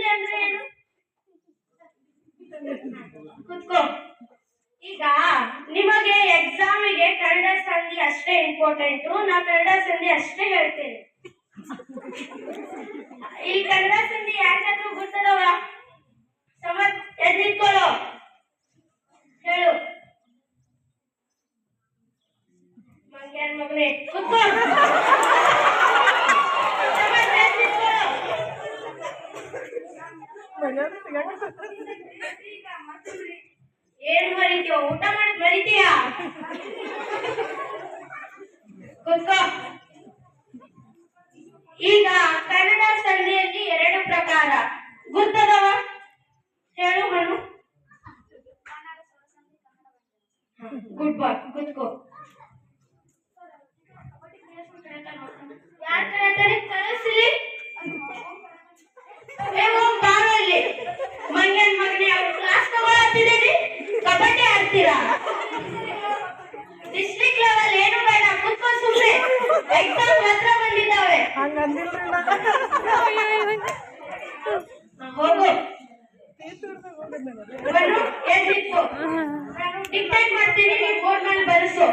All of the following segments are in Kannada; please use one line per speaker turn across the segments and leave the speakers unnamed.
ಸಂಧಿ ಅಂದ್ರೆ ಏನು? ಕುತ್ಕೋ. ಈಗ ನಿಮಗೆ ಎಕ್ಸಾಮಿಗೆ ಕನ್ನಡ ಸಂಧಿ ಅಷ್ಟೇ ಇಂಪಾರ್ಟೆಂಟ್ ನಾ ಕನ್ನಡ ಸಂಧಿ ಅಷ್ಟೇ ಹೇಳ್ತೇನೆ. ಇಲ್ಲಿ ಕನ್ನಡ ಸಂಧಿ ಯಾಕಂದ್ರೆ ಗೊತ್ತದವ ಸಮರ್, ಎದ್ದಿಟ್ಕೊಳ್ಳೋ. ಹೇಳು. ಮಗನೇ. ಕುತ್ಕೋ. ಏನ್ ಮರಿತೀಯ ಊಟ ಮಾಡಿ ಮರಿತೀಯ ಕುತ್ಕೋ ಈಗ ಕನ್ನಡ ಸಂಧಿಯಲ್ಲಿ ಎರಡು ಪ್ರಕಾರ ಗುರ್ತದವ ಹೇಳು ಮನು ಗುಡ್ ಬಾಯ್ ಕುತ್ಕೋ ಯಾರ್ ಕರೀತಾರೆ ಕಳಿಸ್ಲಿ ಡಿಕ್ಟೇಟ್ ಮಾಡ್ತೀನಿ ನೀವು ಬೋರ್ಡ್ ಮೇಲೆ ಬರೆಸು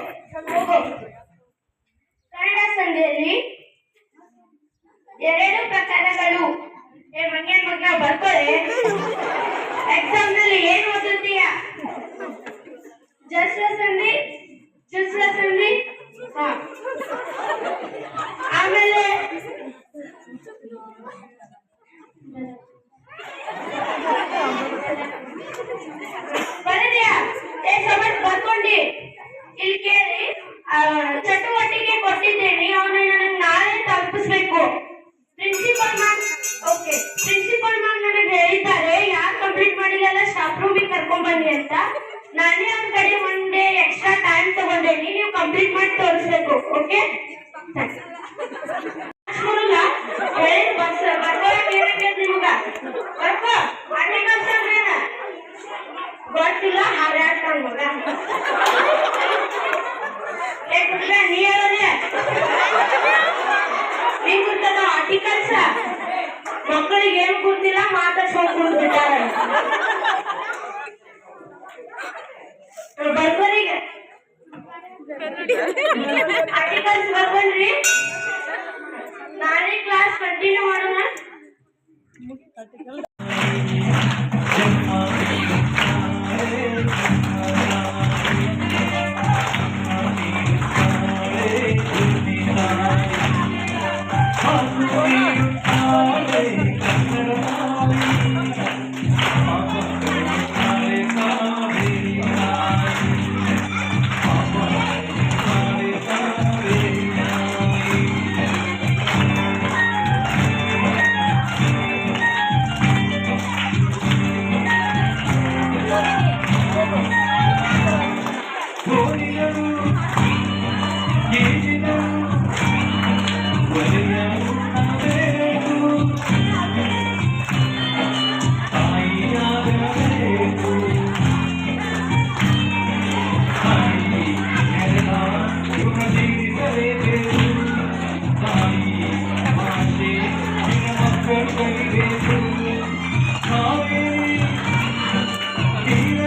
ಚಟುವಟಿಕೆ ಕೊಟ್ಟಿದ್ದೇನೆ, ಅವನನ್ನು ನನಗೆ ನಾಳೆ ತಲುಪಿಸ್ಬೇಕು. Principal ma'am okay principal ma'am ನನಗೆ ಹೇಳಿದ್ದಾರೆ ಯಾರು ಕಂಪ್ಲೀಟ್ ಮಾಡಿಲ್ಲ ಸ್ಟಾಫ್ ರೂಮಿಗೆ ಕರ್ಕೊಂಡ್ ಬನ್ನಿ ಅಂತ. ನಾನೇ ಅವ್ರ ಕಡೆ ಒನ್ ಎಕ್ಸ್ಟ್ರಾ ಟೈಮ್ ತಗೊಂಡೇನಿ, ನೀವು ಕಂಪ್ಲೀಟ್ ಮಾಡಿ ತೋರಿಸ್ಬೇಕು ಓಕೆ ಹೇಳಿದ್ ಬರ್ಕೋರಿಗೆ ಅಡ್ಡಿ ಕಲ್ಸ್ ಬರ್ಕೊಂಡ್ರಿ ನಾಳೆ ಕ್ಲಾಸ್ ಕಂಟಿನ್ಯೂ ಮಾಡೋಣ
So Amen.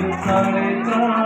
在等